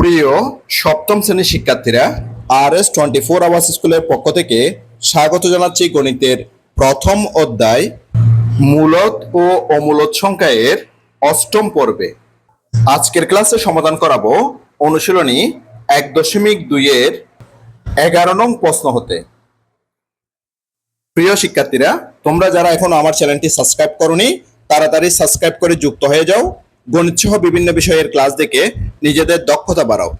প্রিয় সপ্তম শ্রেণির শিক্ষার্থীরা R S twenty four hours স্কুলের পক্ষ থেকে স্বাগত জানাচ্ছি গণিতের প্রথম অধ্যায় মূলত ও অমূলত সংখ্যা এর অষ্টম পর্বে। আজকের ক্লাসে সমাধান করাবো অনুশীলনী এক দশমিক দুইয়ের এগারো নং প্রশ্ন হতে। প্রিয় শিক্ষার্থীরা, তোমরা যারা এখনও আমার চ্যানেলটি সাবস্ক্রাইব করনি, তাড়াতাড়ি সাবস্ক্রাইব করে যুক্ত হয়ে যাও। গণিত সহ বিভিন্ন বিষয়ের ক্লাস দেখে নিজেদের দক্ষতা বাড়াও।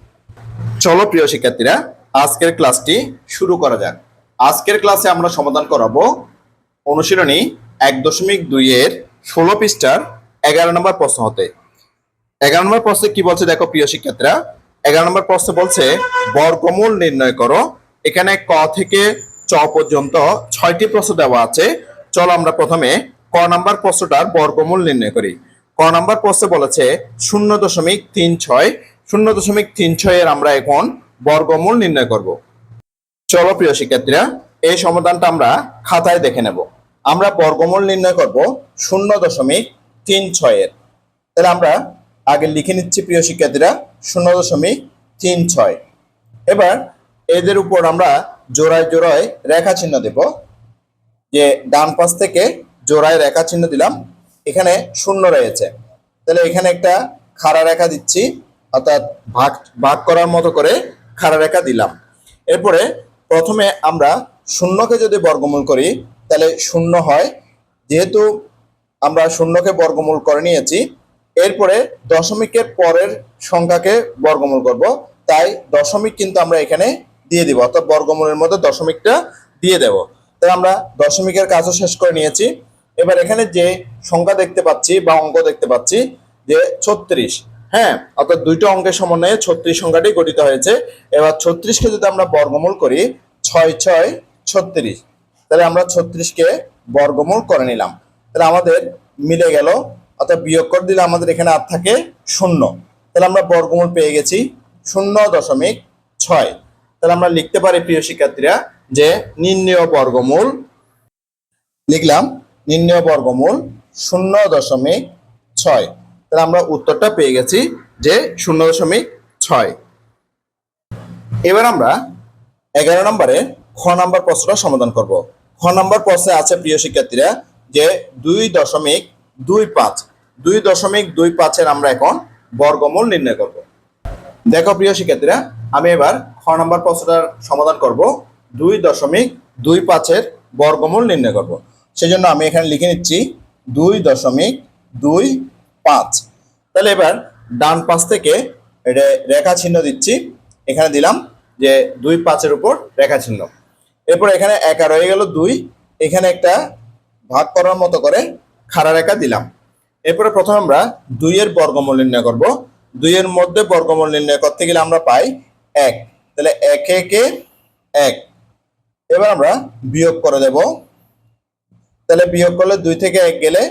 চলো প্রিয় শিক্ষার্থীরা, আজকের ক্লাসটি শুরু করা যাক। আজকের ক্লাসে আমরা সমাধান করাবো অনুশীলনী এক দশমিক দুইয়ের ষোলো পৃষ্ঠার এগারো নম্বর প্রশ্ন হতে। এগারো নম্বর প্রশ্নে কি বলছে দেখো প্রিয় শিক্ষার্থীরা? এগারো নম্বর প্রশ্নে বলছে, বর্গমূল নির্ণয় করো। এখানে ক থেকে চ পর্যন্ত ছয়টি প্রশ্ন দেওয়া আছে। চলো আমরা প্রথমে ক নাম্বার প্রশ্নটার বর্গমূল নির্ণয় করি। নাম্বার প্রশ্নে বলেছে শূন্য দশমিক তিন ছয়। শূন্য দশমিক তিন ছয়ের আমরা এখন বর্গমূল নির্ণয় করব। চলো প্রিয় শিক্ষার্থীরা, এই সমাধানটা আমরা খাতায় দেখে নেব। আমরা বর্গমূল নির্ণয় করব শূন্য দশমিক তিন ছয়ের তাহলে আমরা আগে লিখে নিচ্ছি প্রিয় শিক্ষার্থীরা, শূন্য দশমিক তিন ছয়। এবার এদের উপর আমরা জোড়ায় জোড়ায় রেখা চিহ্ন দেব। যে ডান পাশ থেকে জোড়ায় রেখা চিহ্ন দিলাম এখানে শূন্য রয়েছে। তাহলে এখানে একটা খাড়া রেখা দিচ্ছি, অর্থাৎ ভাগ ভাগ করার মতো করে খাড়া রেখা দিলাম। এরপরে প্রথমে আমরা শূন্যকে যদি বর্গমূল করি, তাহলে শূন্য হয়। যেহেতু আমরা শূন্যকে বর্গমূল করে নিয়েছি, এরপরে দশমিকের পরের সংখ্যাকে বর্গমূল করব। তাই দশমিক কিন্তু আমরা এখানে দিয়ে দিব, অর্থাৎ বর্গমূলের মধ্যে দশমিকটা দিয়ে দেব। তাই আমরা দশমিকের কাজও শেষ করে নিয়েছি। এবার এখানে যে সংখ্যা দেখতে পাচ্ছি বা অঙ্ক দেখতে পাচ্ছি যে ছত্রিশ। হ্যাঁ অর্থাৎ দুইটা অঙ্কের সমন্বয়ে ছত্রিশ সংখ্যাটি গঠিত হয়েছে। এবার ছত্রিশকে যদি আমরা বর্গমূল করি, ছয় ছয়, ছত্রিশ, তাহলে আমরা ছত্রিশকে বর্গমূল করে নিলাম। তাহলে আমাদের মিলে গেল, অর্থাৎ বিয়োগ করে দিলে আমাদের এখানে আর থাকে শূন্য। তাহলে আমরা বর্গমূল পেয়ে গেছি শূন্য দশমিক ছয়। তাহলে আমরা লিখতে পারি, প্রিয় শিক্ষার্থীরা, যে নির্ণয় বর্গমূল, লিখলাম নির্ণয় বর্গমূল শূন্য দশমিক ছয়। তাহলে আমরা উত্তরটা পেয়ে গেছি যে শূন্য দশমিক ছয়। এবার আমরা এগারো নম্বরে খ নাম্বার প্রশ্নটা সমাধান করব। খ নাম্বার প্রশ্নে আছে, প্রিয় শিক্ষার্থীরা, যে দুই দশমিক দুই পাঁচ। দুই দশমিক দুই পাঁচের আমরা এখন বর্গমূল নির্ণয় করব। দেখো, প্রিয় শিক্ষার্থীরা, আমি এবার খ নাম্বার প্রশ্নটার সমাধান করব। দুই দশমিক দুই পাঁচের বর্গমূল নির্ণয় করব। সেজন্য আমি এখানে লিখে নিচ্ছি দুই দশমিক দুই পাঁচ। তাহলে এবার ডান পাশ থেকে রেখা চিহ্ন দিচ্ছি। এখানে দিলাম যে দুই পাঁচের উপর রেখা চিহ্ন এরপর এখানে একা রয়ে গেল দুই। এখানে একটা ভাগ করার মতো করে খাড়া রেখা দিলাম। এরপরে প্রথমে আমরা দুইয়ের বর্গমূল নির্ণয় করব। দুইয়ের মধ্যে বর্গমূল নির্ণয় করতে গেলে আমরা পাই এক। তাহলে এক একে এক। এবার আমরা বিয়োগ করে দেব তাহলে বিয়োগ করলে দুই থেকে এক গেলে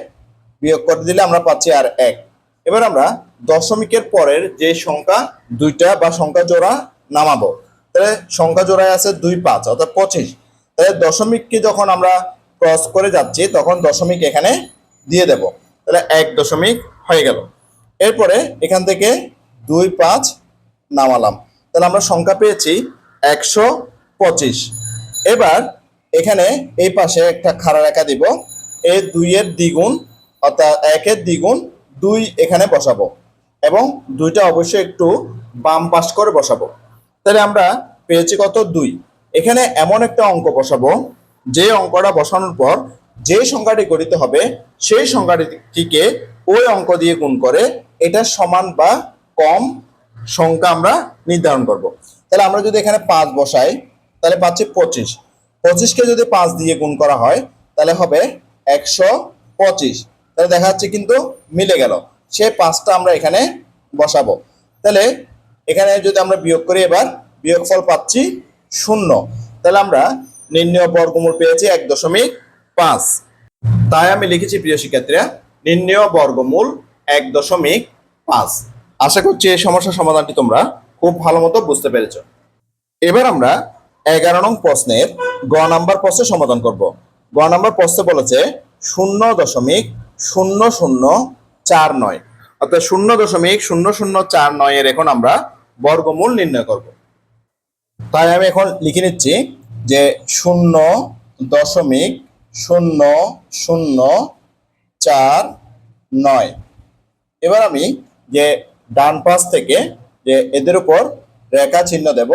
বিয়োগ করে দিলে আমরা পাচ্ছি আর এক। এবার আমরা দশমিকের পরের যে সংখ্যা, দুইটা বা সংখ্যা জোড়া নামাবো। তাহলে সংখ্যা জোড়ায় আছে দুই পাঁচ, অর্থাৎ পঁচিশ। তাহলে দশমিককে যখন আমরা ক্রস করে যাচ্ছি, তখন দশমিক এখানে দিয়ে দেব। তাহলে এক দশমিক হয়ে গেল। এরপরে এখান থেকে দুই পাঁচ নামালাম। তাহলে আমরা সংখ্যা পেয়েছি একশো পঁচিশ। এবার এখানে এই পাশে একটা খাড়া রেখা দিব। এই দুইয়ের দ্বিগুণ, অর্থাৎ একের দ্বিগুণ দুই এখানে বসাবো এবং দুইটা অবশ্যই একটু বাম পাশ করে বসাবো। তাহলে আমরা পেয়েছি কত? দুই। এখানে এমন একটা অঙ্ক বসাবো, যে অঙ্কটা বসানোর পর যে সংখ্যাটি গঠিত হবে, সেই সংখ্যাটিকে ওই অঙ্ক দিয়ে গুণ করে এটা সমান বা কম সংখ্যা আমরা নির্ধারণ করব। তাহলে আমরা যদি এখানে পাঁচ বসাই, তাহলে পাচ্ছি পঁচিশ। পঁচিশকে যদি পাঁচ দিয়ে গুণ করা হয়, তাহলে হবে একশো পঁচিশ। তাহলে দেখা যাচ্ছে কিন্তু মিলে গেল। সে পাঁচটা আমরা এখানে বসাবো। তাহলে এখানে যদি আমরা বিয়োগ করি এবার, বিয়োগফল পাচ্ছি শূন্য। তাহলে আমরা নির্ণয় বর্গমূল পেয়েছি এক দশমিক পাঁচ। তাই আমি লিখেছি, প্রিয় শিক্ষার্থীরা, নির্ণয় বর্গমূল এক দশমিক পাঁচ। আশা করছি এই সমস্যার সমাধানটি তোমরা খুব ভালো মতো বুঝতে পেরেছ। এবার আমরা এগারো নং প্রশ্নের গ নাম্বার প্রশ্নের সমাধান করব। গ নাম্বার প্রশ্নে বলেছে শূন্য দশমিক শূন্য শূন্য চার নয়। অর্থাৎ শূন্য দশমিক শূন্য শূন্য চার নয়ের এখন আমরা বর্গমূল নির্ণয় করব। তাই আমি এখন লিখে নিচ্ছি যে শূন্য দশমিক শূন্য শূন্য চার নয়। এবার আমি যে ডান পাশ থেকে যে এদের উপর রেখা চিহ্ন দেব,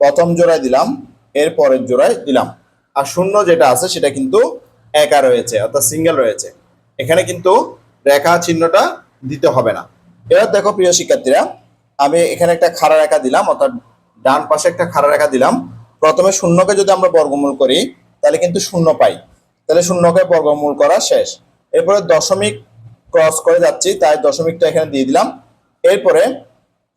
প্রথম জোড়ায় দিলাম এর পরের জোড়ায় দিলাম। আর শূন্য যেটা আছে সেটা কিন্তু একা রয়েছে, অর্থাৎ সিঙ্গেল রয়েছে। এখানে কিন্তু রেখা চিহ্নটা দিতে হবে না। এবার দেখো প্রিয় শিক্ষার্থীরা, আমি এখানে একটা খাড়া রেখা দিলাম, অর্থাৎ ডান পাশে একটা খাড়া রেখা দিলাম। প্রথমে শূন্যকে যদি আমরা বর্গমূল করি, তাহলে কিন্তু শূন্য পাই। তাহলে শূন্যকে বর্গমূল করা শেষ। এরপরে দশমিক ক্রস করে যাচ্ছি, তাই দশমিকটা এখানে দিয়ে দিলাম। এরপরে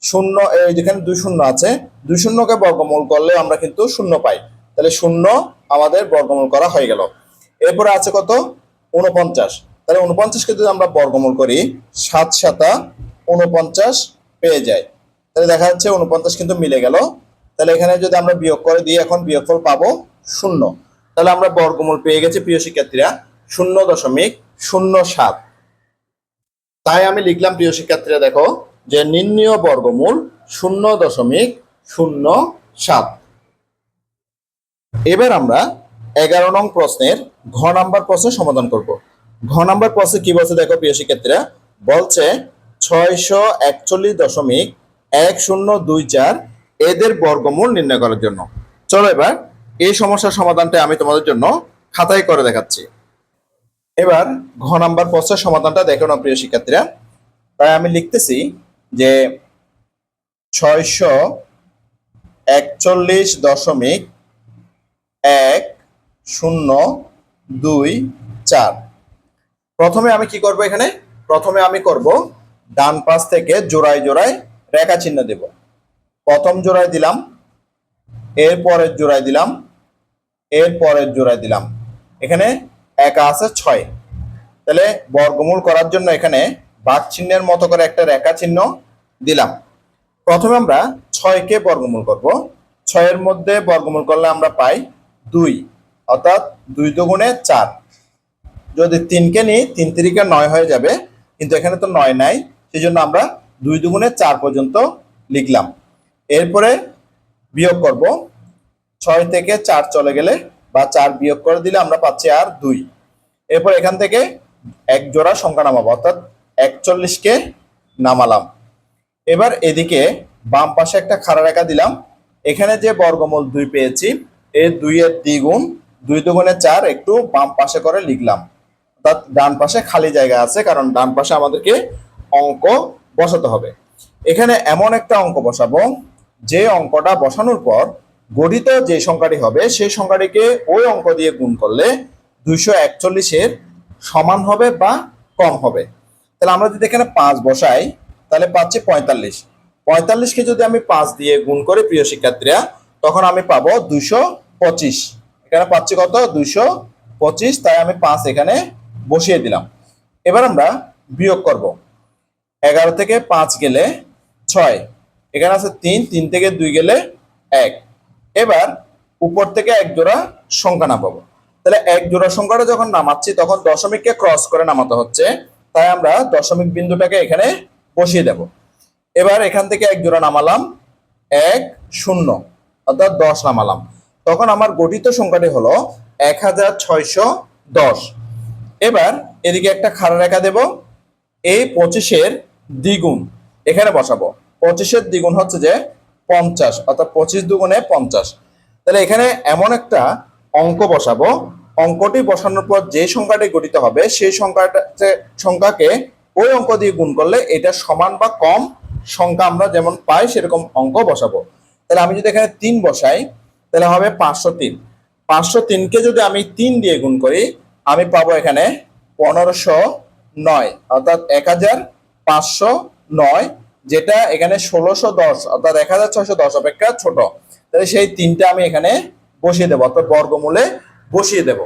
শূন্য যেখানে দুই শূন্য আছে, দুই শূন্যকে বর্গমূল করলে আমরা কিন্তু শূন্য পাই। তাহলে শূন্য আমাদের বর্গমূল করা হয়ে গেল। এরপরে আছে কত? উনপঞ্চাশ তাহলে উনপঞ্চাশকে যদি আমরা বর্গমূল করি, সাত সাতা উনপঞ্চাশ পেয়ে যায়। তাহলে দেখা যাচ্ছে উনপঞ্চাশ কিন্তু মিলে গেল। তাহলে এখানে যদি আমরা বিয়োগ করে দিই, এখন বিয়োগফল পাবো শূন্য। তাহলে আমরা বর্গমূল পেয়ে গেছি প্রিয় শিক্ষার্থীরা, শূন্য দশমিক শূন্য সাত। তাই আমি লিখলাম প্রিয় শিক্ষার্থীরা, দেখো যে নির্ণীয় বর্গমূল শূন্য দশমিক শূন্য সাত। এবার আমরা এগারো নং প্রশ্নের ঘ নাম্বার প্রশ্নের সমাধান করব। ঘ নাম্বার প্রশ্নে কি বলছে দেখো প্রিয় শিক্ষার্থীরা? বলছে ছয়শো একচল্লিশ দশমিক এক শূন্য দুই চার এদের বর্গমূল নির্ণয় করার জন্য। চলো এবার এই সমস্যার সমাধানটা আমি তোমাদের জন্য খাতায় করে দেখাচ্ছি। এবার ঘ নাম্বার প্রশ্নের সমাধানটা দেখো না প্রিয় শিক্ষার্থীরা? তাই আমি লিখতেছি যে ছয়শো একচল্লিশ দশমিক এক শূন্য দুই চার। প্রথমে আমি কি করব এখানে? প্রথমে আমি করব ডান পাশ থেকে জোড়ায় জোড়ায় রেখা চিহ্ন দেব। প্রথম জোড়ায় দিলাম এর পরের জোড়ায় দিলাম এর পরের জোড়ায় দিলাম। এখানে একা আছে ছয়। তাহলে বর্গমূল করার জন্য এখানে বাঘ চিহ্নের মতো করে একটা রেখা চিহ্ন দিলাম। প্রথমে আমরা ছয়কে বর্গমূল করব। ছয়ের মধ্যে বর্গমূল করলে আমরা পাই দুই, অর্থাৎ দুই দুগুণে চার। যদি তিনকে নিই, তিন তিরিকে নয় হয়ে যাবে, কিন্তু এখানে তো নয় নাই সেই জন্য আমরা দুই দুগুণে চার পর্যন্ত লিখলাম। এরপরে বিয়োগ করব। ছয় থেকে চার চলে গেলে বা চার বিয়োগ করে দিলে আমরা পাচ্ছি আর দুই। এরপর এখান থেকে এক জোড়া সংখ্যা নামাবো, অর্থাৎ একচল্লিশকে নামালাম। এবার এদিকে বাম পাশে একটা খাড়া রেখা দিলাম। এখানে যে বর্গমূল দুই পেয়েছি এই দুইয়ের দ্বিগুণ, দুই দুগুণে চার একটু বাম পাশে করে লিখলাম। অর্থাৎ ডান পাশে খালি জায়গা আছে, কারণ ডান পাশে আমাদেরকে অঙ্ক বসাতে হবে। এখানে এমন একটা অঙ্ক বসাবো, যে অঙ্কটা বসানোর পর গঠিত যে সংখ্যাটি হবে, সেই সংখ্যাটিকে ওই অঙ্ক দিয়ে গুণ করলে দুইশো একচল্লিশের সমান হবে বা কম হবে। তাহলে আমরা যদি এখানে পাঁচ বসাই, তাহলে পাচ্ছি পঁয়তাল্লিশ। পঁয়তাল্লিশকে যদি আমি পাঁচ দিয়ে গুণ করি প্রিয় শিক্ষার্থীরা, তখন আমি পাবো দুশো পঁচিশ। এখানে পাচ্ছি কত? দুইশো পঁচিশ। তাই আমি পাঁচ এখানে বসিয়ে দিলাম। এবার আমরা বিয়োগ করব। এগারো থেকে পাঁচ গেলে ছয়। এখানে আছে তিন তিন থেকে দুই গেলে এক। এবার উপর থেকে এক জোড়া সংখ্যা নামাবো। তাহলে এক জোড়া সংখ্যাটা যখন নামাচ্ছি, তখন দশমিককে ক্রস করে নামাতে হচ্ছে তাই আমরা দশমিক বিন্দুটাকে এখানে বসিয়ে দেব। এবার এখান থেকে এক জোড়া নামালাম, এক শূন্য, অর্থাৎ দশ নামালাম। তখন আমার গঠিত সংখ্যাটি হলো এক হাজার ছয়শো দশ। এবার এদিকে একটা খাড়া রেখা দেব এই পঁচিশের দ্বিগুণ, এখানে বসাবো। পঁচিশের দ্বিগুণ হচ্ছে যে পঞ্চাশ, অর্থাৎ পঁচিশ দুগুণে পঞ্চাশ। তাহলে এখানে এমন একটা অঙ্ক বসাবো অঙ্কটি বসানোর পর যে সংখ্যাটি গঠিত হবে, সেই সংখ্যাটা সংখ্যাকে ওই অঙ্ক দিয়ে গুণ করলে এটা সমান বা কম সংখ্যা আমরা যেমন পাই, সেরকম অঙ্ক বসাবো। তাহলে আমি যদি এখানে তিন বসাই, তাহলে হবে পাঁচশো তিন। পাঁচশো তিনকে যদি আমি তিন দিয়ে গুণ করি, আমি পাবো এখানে পনেরোশো নয়, অর্থাৎ এক হাজার পাঁচশো নয়, যেটা এখানে ষোলোশো দশ, অর্থাৎ এক হাজার ছয়শো দশ অপেক্ষা ছোট। তাহলে সেই তিনটা আমি এখানে বসিয়ে দেবো, অর্থাৎ বর্গমূলে বসিয়ে দেব।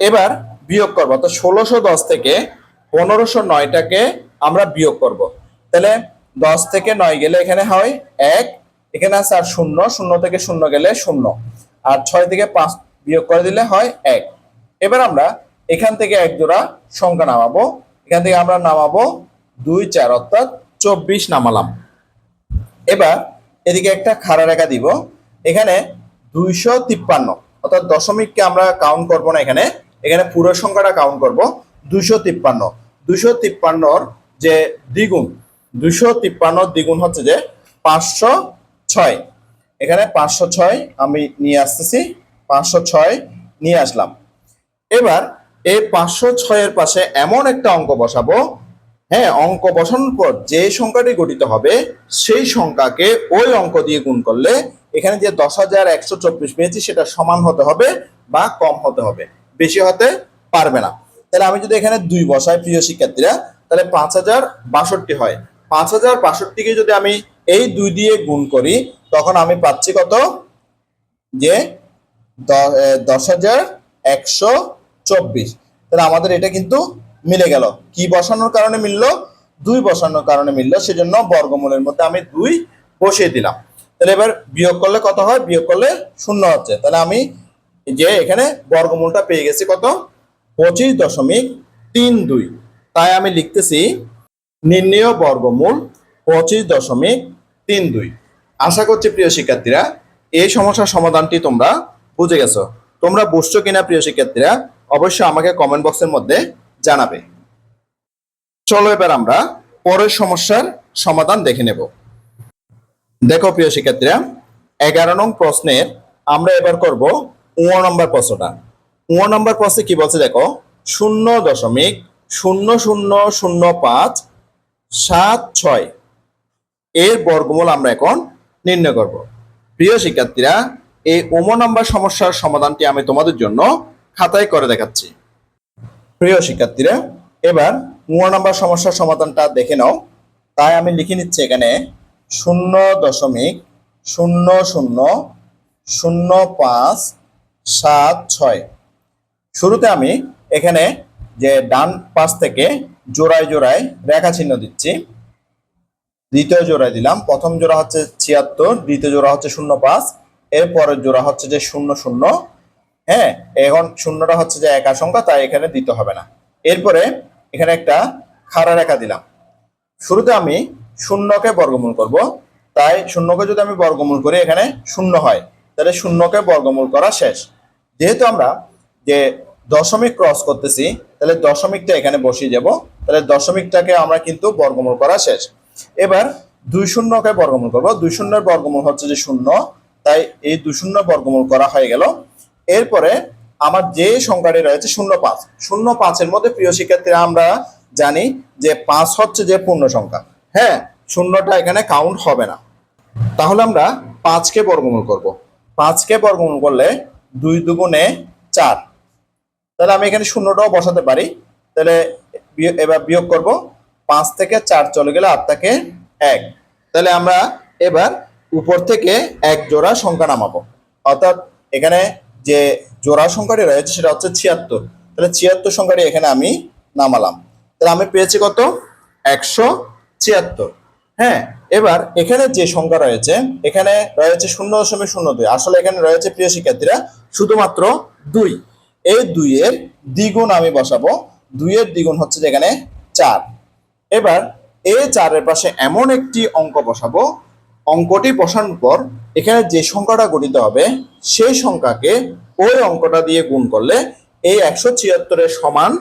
এবার বিয়োগ করব। তো ষোলোশো দশ থেকে পনেরোশো নয়টাকে আমরা বিয়োগ করব। তাহলে দশ থেকে নয় গেলে এখানে হয় এক, এখানে আছে আর শূন্য শূন্য থেকে শূন্য গেলে শূন্য। আর ছয় থেকে পাঁচ বিয়োগ করে দিলে হয় এক। এবার আমরা এখান থেকে এক জোড়া সংখ্যা নামাবো। এখান থেকে আমরা নামাবো দুই, চার, অর্থাৎ চব্বিশ নামালাম। এবার এদিকে একটা খাড়া রেখা দিব। এখানে দুইশো তিপ্পান্ন। অর্থাৎ দশমিককে আমরা কাউন্ট করব না এখানে এখানে পুরো সংখ্যাটা কাউন্ট করব, দুইশো তিপ্পান্ন। দুইশো তিপ্পান্নর যে দ্বিগুণ, দুইশো তিপ্পান্নর দ্বিগুণ হচ্ছে যে পাঁচশো ছয়। এখানে পাঁচশো ছয় আমি নিয়ে আসতেছি, পাঁচশো ছয় নিয়ে আসলাম। এবার এই পাঁচশো ছয়ের পাশে এমন একটা অঙ্ক বসাবো হ্যাঁ অঙ্ক বসানোর পর যে সংখ্যাটি গঠিত হবে, সেই সংখ্যাকে ওই অঙ্ক দিয়ে গুণ করলে এখানে যে দশ হাজার একশো চব্বিশ পেয়েছি, সেটা সমান হতে হবে বা কম হতে হবে। বেশি হতে পারবে না। তাহলে আমি যদি এখানে দুই বসাই, প্রিয় শিক্ষার্থীরা, তাহলে পাঁচ হাজার বাষট্টি হয়। পাঁচ হাজার বাষট্টিকে যদি আমি এই দুই দিয়ে গুণ করি, তখন আমি পাচ্ছি কত? যে দশ হাজার একশো চব্বিশ। তাহলে আমাদের এটা কিন্তু মিলে গেল। কি বসানোর কারণে মিললো? দুই বসানোর কারণে মিললো। সেজন্য বর্গমূলের মধ্যে আমি দুই বসিয়ে দিলাম। তাহলে এবার বিয়োগ করলে কত হয়? বিয়োগ করলে শূন্য হচ্ছে। তাহলে আমি যে এখানে বর্গমূলটা পেয়ে গেছি কত? পঁচিশ দশমিক তিন দুই। তাই আমি লিখতেছি নির্ণেয় বর্গমূল পঁচিশ দশমিক তিন দুই। আশা করছি প্রিয় শিক্ষার্থীরা, এই সমস্যার সমাধানটি তোমরা বুঝে গেছো। তোমরা বুঝছ কিনা প্রিয় শিক্ষার্থীরা, অবশ্যই আমাকে কমেন্ট বক্সের মধ্যে জানাবে। চলো এবার আমরা পরের সমস্যার সমাধান দেখে নেব। দেখো প্রিয় শিক্ষার্থীরা, এগারো নং প্রশ্নের আমরা এবার করব ও নম্বর প্রশ্নটা। ও নম্বর প্রশ্নে কি বলছে দেখো, শূন্য দশমিক শূন্য শূন্য শূন্য পাঁচ সাত ছয় এর বর্গমূল আমরা এখন নির্ণয় করব। প্রিয় শিক্ষার্থীরা, এই ওমো নাম্বার সমস্যার সমাধানটি আমি তোমাদের জন্য খাতায় করে দেখাচ্ছি। প্রিয় শিক্ষার্থীরা, এবার উমো নম্বর সমস্যার সমাধানটা দেখে নাও। তাই আমি লিখে নিচ্ছি এখানে শূন্য দশমিক শূন্য শূন্য শূন্য পাঁচ সাত ছয়। শুরুতে আমি এখানে যে ডান পাশ থেকে জোড়ায় জোড়ায় রেখা চিহ্ন দিচ্ছি। দ্বিতীয় জোড়ায় দিলাম। প্রথম জোড়া হচ্ছে ছিয়াত্তর, দ্বিতীয় জোড়া হচ্ছে শূন্য পাঁচ এর পরের জোড়া হচ্ছে যে শূন্য শূন্য। হ্যাঁ এখন শূন্যটা হচ্ছে যে একা সংখ্যা তাই এখানে দিতে হবে না। এরপরে এখানে একটা খাড়া রেখা দিলাম। শুরুতে আমি শূন্যকে বর্গমূল করব। তাই শূন্যকে যদি আমি বর্গমূল করি, এখানে শূন্য হয়। তাহলে শূন্যকে বর্গমূল করা শেষ। যেহেতু আমরা যে দশমিক ক্রস করতেছি, তাহলে দশমিকটা এখানে বসিয়ে যাব তাহলে দশমিকটাকে আমরা কিন্তু বর্গমূল করা শেষ। এবার দুই শূন্যকে বর্গমূল করব। দুই শূন্যের বর্গমূল হচ্ছে যে শূন্য। তাই এই দুই শূন্য বর্গমূল করা হয়ে গেল। এরপরে আমার যে সংখ্যাটি রয়েছে, শূন্য পাঁচ। শূন্য পাঁচের মধ্যে প্রিয় শিক্ষার্থীরা, আমরা জানি যে পাঁচ হচ্ছে যে পূর্ণ সংখ্যা। হ্যাঁ শূন্যটা এখানে কাউন্ট হবে না। তাহলে আমরা পাঁচকে বর্গমূল করব। পাঁচকে বর্গমূল করলে দুই দুগুণে চার। তাহলে আমি এখানে শূন্যটাও বসাতে পারি। তাহলে এবার বিয়োগ করব। পাঁচ থেকে চার চলে গেলে আট থেকে এক। তাহলে আমরা এবার উপর থেকে এক জোড়া সংখ্যা নামাবো। অর্থাৎ এখানে যে জোড়া সংখ্যাটি রয়েছে সেটা হচ্ছে ছিয়াত্তর। তাহলে ছিয়াত্তর সংখ্যাটি এখানে আমি নামালাম। তাহলে আমি পেয়েছি কত? একশো ছিয়াত্তর। হ্যাঁ এবার এখানে যে সংখ্যা রয়েছে, এখানে রয়েছে শূন্য দশমিক শূন্য দুই। আসলে এখানে রয়েছে প্রিয় শিক্ষার্থীরা, শুধুমাত্র দুই। এই দুইয়ের দ্বিগুণ আমি বসাবো। দুইয়ের দ্বিগুণ হচ্ছে যেখানে চার। এবার এই চারের পাশে এমন একটি অঙ্ক বসাবো। অঙ্কটি বসানোর পর এখানে যে সংখ্যাটা গঠিত হবে, সেই সংখ্যাকে ওই অঙ্কটা দিয়ে গুণ করলে এই একশো ছিয়াত্তরের সমান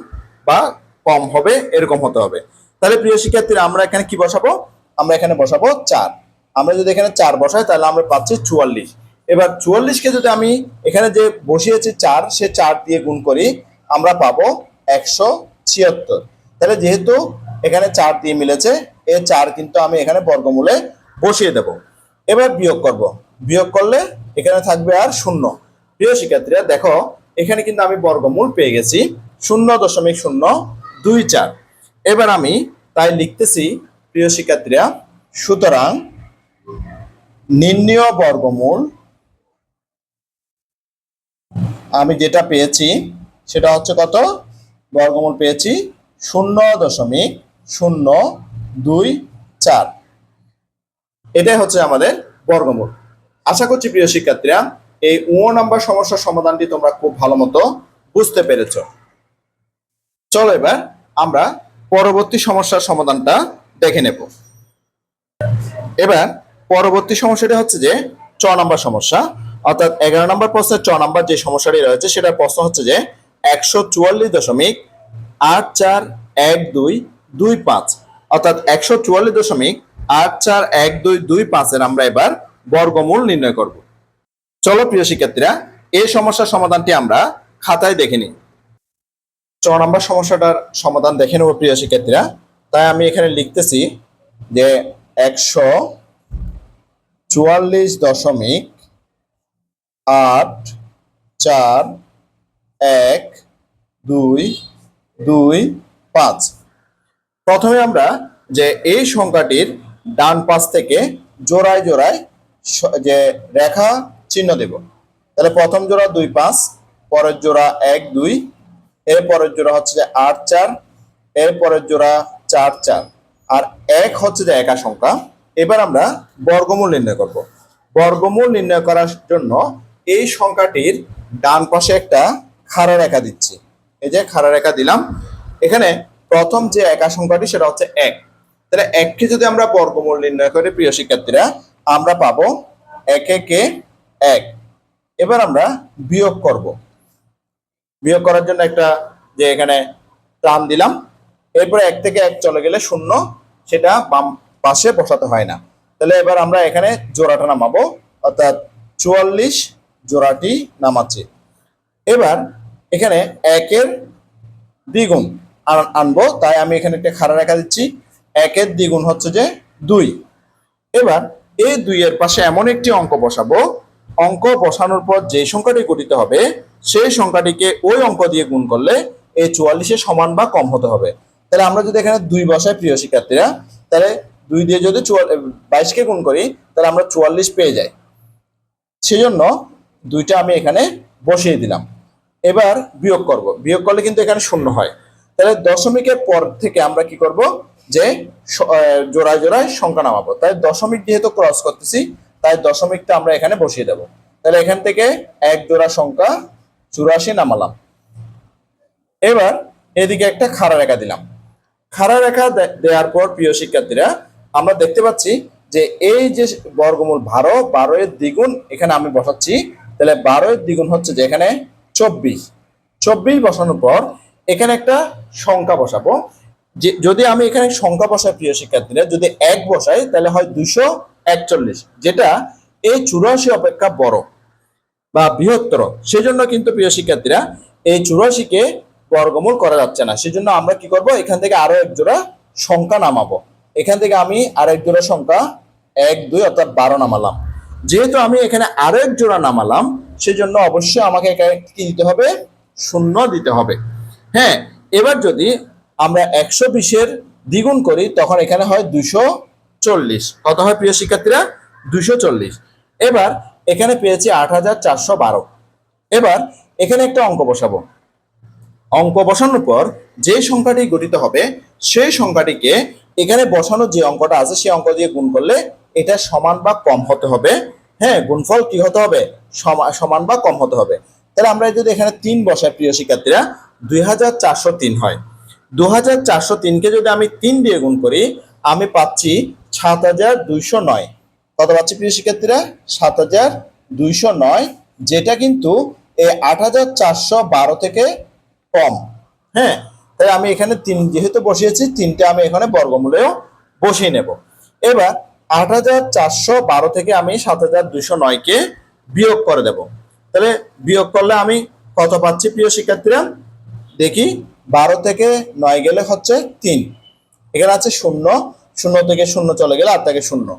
বা কম হবে, এরকম হতে হবে। তাহলে প্রিয় শিক্ষার্থীরা, আমরা এখানে কি বসাবো? আমরা এখানে বসাবো চার। আমরা যদি এখানে চার বসাই, তাহলে আমরা পাচ্ছি চুয়াল্লিশ। এবার চুয়াল্লিশকে যদি আমি এখানে যে বসিয়েছি চার, সে চার দিয়ে গুণ করি, আমরা পাবো একশো ছিয়াত্তর। তাহলে যেহেতু এখানে চার দিয়ে মিলেছে এই চার কিন্তু আমি এখানে বর্গমূলে বসিয়ে দেব। এবার বিয়োগ করব। বিয়োগ করলে এখানে থাকবে আর শূন্য। প্রিয় শিক্ষার্থীরা, দেখো, এখানে কিন্তু আমি বর্গমূল পেয়ে গেছি শূন্য দশমিক শূন্য দুই চার। এবার আমি তাই লিখতেছি, প্রিয় শিক্ষার্থীরা, সুতরাং নির্ণীয় বর্গমূল আমি যেটা পেয়েছি, সেটা হচ্ছে কত? বর্গমূল পেয়েছি শূন্য দশমিক শূন্য দুই চার। এটাই হচ্ছে আমাদের বর্গমূল। আশা করছি, প্রিয় শিক্ষার্থীরা, এই ও নাম্বার সমস্যার সমাধানটি তোমরা খুব ভালো মতো বুঝতে পেরেছ। চলো এবার আমরা পরবর্তী সমস্যার সমাধানটা দেখে নেব। এবার পরবর্তী সমস্যাটি হচ্ছে যে চ নম্বর সমস্যা, অর্থাৎ এগারো নম্বর প্রশ্নের চ নম্বর যে সমস্যাটি রয়েছে সেটার প্রশ্ন হচ্ছে যে একশো চুয়াল্লিশ দশমিক আট চার এক দুই দুই পাঁচ, অর্থাৎ একশো চুয়াল্লিশ দশমিক আট চার এক দুই দুই পাঁচের আমরা এবার বর্গমূল নির্ণয় করব। চলো প্রিয় শিক্ষার্থীরা, এই সমস্যার সমাধানটি আমরা খাতায় দেখে নিই। চ নম্বর সমস্যাটার সমাধান দেখে নেব প্রিয় শিক্ষার্থীরা। তাই আমি এখানে লিখতেছি যে একশো চুয়াল্লিশ দশমিক আট চার এক দুই দুই পাঁচ। প্রথমে আমরা যে এই সংখ্যাটির ডান পাশ থেকে জোড়ায় জোড়ায় যে রেখা চিহ্ন দেব। তাহলে প্রথম জোড়া দুই পাঁচ, পরের জোড়া এক দুই এর পরের জোড়া হচ্ছে যে আট চার এর পরের জোড়া চার চার। আর এক হচ্ছে যে একা সংখ্যা। এবার আমরা বর্গমূল নির্ণয় করব। বর্গমূল নির্ণয় করার জন্য এই সংখ্যাটির ডান পাশে একটা খাড়া রেখা দিচ্ছি। এই যে খাড়া রেখা দিলাম। এখানে প্রথম যে একা সংখ্যাটি, সেটা হচ্ছে এক। তাহলে এককে যদি আমরা বর্গমূল নির্ণয় করি, প্রিয় শিক্ষার্থীরা, আমরা পাবো এক একে এক। এবার আমরা বিয়োগ করব। বিয়োগ করার জন্য একটা যে এখানে টান দিলাম। এরপরে এক থেকে এক চলে গেলে শূন্য, সেটা বাম পাশে বসাতে হয় না। তাহলে এবার আমরা এখানে জোড়াটা নামাবো, অর্থাৎ চুয়াল্লিশ জোড়াটি নামাচ্ছি। এবার এখানে একের দ্বিগুণ আন- আনব, তাই আমি এখানে একটা খাড়া রেখা দিচ্ছি। একের দ্বিগুণ হচ্ছে যে দুই। এবার এই দুইয়ের পাশে এমন একটি অঙ্ক বসাবো অঙ্ক বসানোর পর যে সংখ্যাটি গঠিত হবে, সেই সংখ্যাটিকে ওই অঙ্ক দিয়ে গুণ করলে এই চুয়াল্লিশের সমান বা কম হতে হবে। তাহলে আমরা যদি এখানে দুই বসাই প্রিয় শিক্ষার্থীরা, তাহলে দুই দিয়ে যদি বাইশকে গুণ করি, তাহলে আমরা চুয়াল্লিশ পেয়ে যাই। সেজন্য দুইটা আমি এখানে বসিয়ে দিলাম। এবার বিয়োগ করব। বিয়োগ করলে কিন্তু এখানে শূন্য হয়। তাহলে দশমিকের পর থেকে আমরা কি করব? যে জোড়ায় জোড়ায় সংখ্যা নামাবো। তাই দশমিক যেহেতু ক্রস করতেছি তাই দশমিকটা আমরা এখানে বসিয়ে দেব। তাহলে এখান থেকে এক জোড়া সংখ্যা চুরাশি নামালাম। এবার এদিকে একটা খাড়া রেখা দিলাম। খাড়া রেখা দেওয়ার পর প্রিয় শিক্ষার্থীরা, আমরা দেখতে পাচ্ছি যে এই যে বর্গমূল বারো বারো এর দ্বিগুণ এখানে আমি বসাচ্ছি। তাহলে বারো এর দ্বিগুণ হচ্ছে যে এখানে চব্বিশ। চব্বিশ বসানোর পর এখানে একটা সংখ্যা বসাবো। যে, যদি আমি এখানে সংখ্যা বসাই প্রিয় শিক্ষার্থীরা, যদি এক বসাই, তাহলে হয় দুশো একচল্লিশ, যেটা এই চুরাশি অপেক্ষা বড় বা বৃহত্তর। সেজন্য কিন্তু প্রিয় শিক্ষার্থীরা, এই চুরাশিকে বর্গমূল করা যাচ্ছে না। সেজন্য আমরা কি করব? এখান থেকে আরও এক জোড়া সংখ্যা নামাবো। এখান থেকে আমি আর এক জোড়া সংখ্যা এক, দুই অর্থাৎ বারো নামালাম। যেহেতু আমি এখানে আরও এক জোড়া নামালাম, সেজন্য অবশ্যই আমাকে কি দিতে হবে? শূন্য দিতে হবে। হ্যাঁ এবার যদি আমরা একশো বিশের দ্বিগুণ করি, তখন এখানে হয় দুশো চল্লিশ। কত হয় প্রিয় শিক্ষার্থীরা? দুশো চল্লিশ। এবার এখানে পেয়েছি আট হাজার চারশো বারো। এবার এখানে একটা অঙ্ক বসাবো। অঙ্ক বসানোর পর যে সংখ্যাটি গঠিত হবে, সেই সংখ্যাটিকে এখানে বসানো যে অঙ্কটা আছে, সেই অঙ্ক দিয়ে গুণ করলে এটা সমান বা কম হতে হবে। হ্যাঁ গুণফল কি হতে হবে? সমা- সমান বা কম হতে হবে। তাহলে আমরা যদি এখানে তিন বসাই প্রিয় শিক্ষার্থীরা, দুই হাজার চারশো তিন হয়। দু হাজার চারশো তিনকে যদি আমি তিন দিয়ে গুণ করি, আমি পাচ্ছি সাত হাজার দুইশো নয়। কত পাচ্ছি প্রিয় শিক্ষার্থীরা? সাত হাজার দুইশো নয়, যেটা কিন্তু এই আট হাজার চারশো বারো থেকে কম। হ্যাঁ তাই আমি এখানে তিন, যেহেতু বসিয়েছি, তিনটে আমি এখানে বর্গমূলেও বসিয়ে নেব। এবার আট হাজার চারশো বারো থেকে আমি সাত হাজার দুইশো নয়কে বিয়োগ করে দেব। তাহলে বিয়োগ করলে আমি কত পাচ্ছি প্রিয় শিক্ষার্থীরা? দেখি, বারো থেকে নয় গেলে হচ্ছে তিন। এখানে আছে শূন্য শূন্য থেকে শূন্য চলে গেলে আট থেকে শূন্য।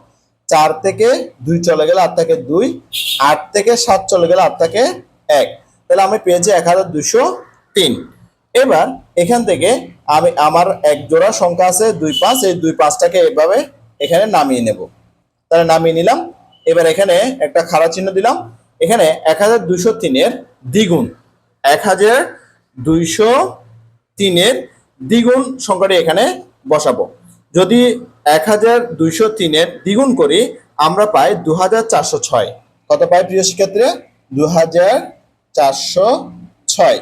চার থেকে দুই চলে গেলে আট থেকে দুই, আট থেকে সাত চলে গেলে আট থেকে এক। তাহলে আমি পেয়েছি এক হাজার দুশো তিন। এবার এখান থেকে আমি আমার এক জোড়া সংখ্যা আছে দুই পাঁচ, এই দুই পাঁচটাকে এভাবে এখানে নামিয়ে নেব। তাহলে নামিয়ে নিলাম। এবার এখানে একটা খাড়া চিহ্ন দিলাম। এখানে এক হাজার দুইশো তিনের দ্বিগুণ, এক হাজার দুইশো তিনের দ্বিগুণ সংখ্যাটি এখানে বসাবো। যদি এক হাজার দুইশো তিনের দ্বিগুণ করি, আমরা পাই দু হাজার চারশো ছয়। কত পাই প্রিয় শিক্ষার্থীরা? দু হাজার চারশো ছয়।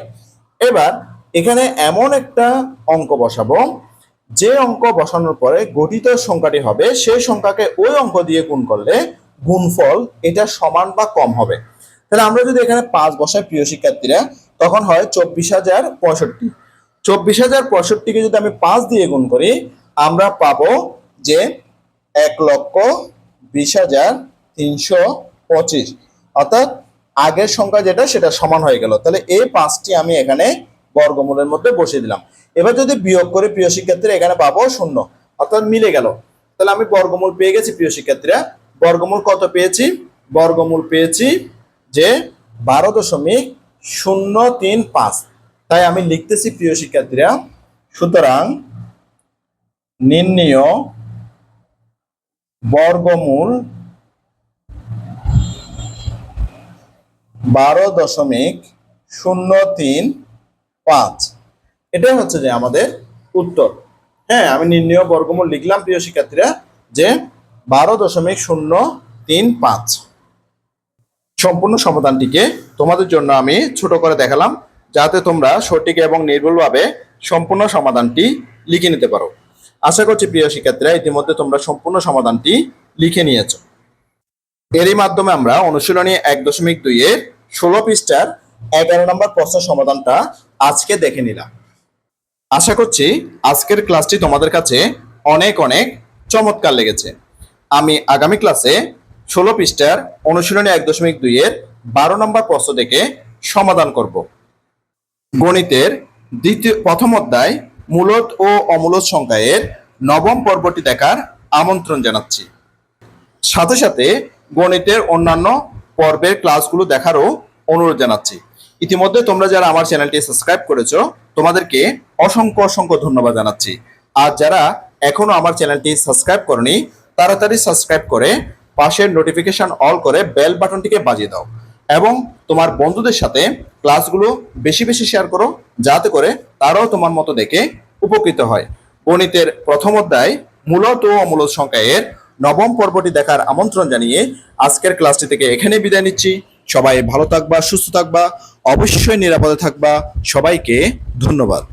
এবার এখানে এমন একটা অঙ্ক বসাবো, যে অঙ্ক বসানোর পরে গঠিত সংখ্যাটি হবে, সেই সংখ্যাকে ওই অঙ্ক দিয়ে গুণ করলে গুণফল এটা সমান বা কম হবে। তাহলে আমরা যদি এখানে পাঁচ বসাই প্রিয় শিক্ষার্থীরা, তখন হয় চব্বিশ হাজার পঁয়ষট্টি। চব্বিশ হাজার পঁয়ষট্টিকে যদি আমি পাঁচ দিয়ে গুণ করি, আমরা পাবো যে এক লক্ষ বিশ হাজার তিনশো পঁচিশ। অর্থাৎ আগের সংখ্যা যেটা, সেটা সমান হয়ে গেল। তাহলে এই পাঁচটি আমি এখানে বর্গমূলের মধ্যে বসিয়ে দিলাম। এবার যদি বিয়োগ করে প্রিয় শিক্ষার্থীরা এখানে পাবো শূন্য, অর্থাৎ মিলে গেল। তাহলে আমি বর্গমূল পেয়ে গেছি প্রিয় শিক্ষার্থীরা। বর্গমূল কত পেয়েছি? বর্গমূল পেয়েছি যে বারো দশমিক শূন্য তিন পাঁচ। তাই আমি লিখতেছি প্রিয় শিক্ষার্থীরা, সুতরাং নির্ণীয় বর্গমূল বারো দশমিক শূন্য তিন পাঁচ। এটাই হচ্ছে যে আমাদের উত্তর। হ্যাঁ আমি নির্ণয় বর্গমূল লিখলাম, প্রিয় শিক্ষার্থীরা, যে বারো দশমিক শূন্য তিন পাঁচ। সম্পূর্ণ সমাধানটিকে তোমাদের জন্য আমি ছোট করে দেখালাম, যাতে তোমরা সঠিক এবং নির্ভুলভাবে সম্পূর্ণ সমাধানটি লিখে নিতে পারো। আশা করছি প্রিয় শিক্ষার্থীরা, ইতিমধ্যে তোমরা সম্পূর্ণ সমাধানটি লিখে নিয়েছ। এরই মাধ্যমে আমরা অনুশীলনী এক দশমিক দুই এর ষোলো পৃষ্ঠার এগারো নম্বর প্রশ্ন সমাধানটা আজকে দেখে নিলাম। আশা করছি আজকের ক্লাসটি তোমাদের কাছে অনেক অনেক চমৎকার লেগেছে। আমি আগামী ক্লাসে ষোলো পৃষ্ঠার অনুশীলনী এক দশমিক দুই এর বারো নম্বর প্রশ্ন থেকে সমাধান করব। গণিতের দ্বিতীয় প্রথম অধ্যায় মূলত ও অমূলত এর নবম পর্বটি দেখার আমন্ত্রণ জানাচ্ছি। সাথে সাথে গণিতের অন্যান্য পর্বের ক্লাসগুলো দেখারও অনুরোধ জানাচ্ছি। ইতিমধ্যে তোমরা যারা আমার চ্যানেলটি সাবস্ক্রাইব করেছ, তোমাদেরকে অসংখ্য অসংখ্য ধন্যবাদ জানাচ্ছি। আর যারা এখনও আমার চ্যানেলটি সাবস্ক্রাইব করনি, তাড়াতাড়ি সাবস্ক্রাইব করে পাশের নোটিফিকেশন অল করে বেল বাটনটিকে বাজিয়ে দাও। এবং তোমার বন্ধুদের সাথে ক্লাসগুলো বেশি বেশি শেয়ার করো, যাতে করে তারাও তোমার মতো দেখে উপকৃত হয়। গণিতের প্রথম অধ্যায় মূলত ও অমূলত সংখ্যা এর নবম পর্বটি দেখার আমন্ত্রণ জানিয়ে আজকের ক্লাসটি থেকে এখানে বিদায় নিচ্ছি। সবাই ভালো থাকবা, সুস্থ থাকবা, অবশ্যই নিরাপদে থাকবা। সবাইকে ধন্যবাদ।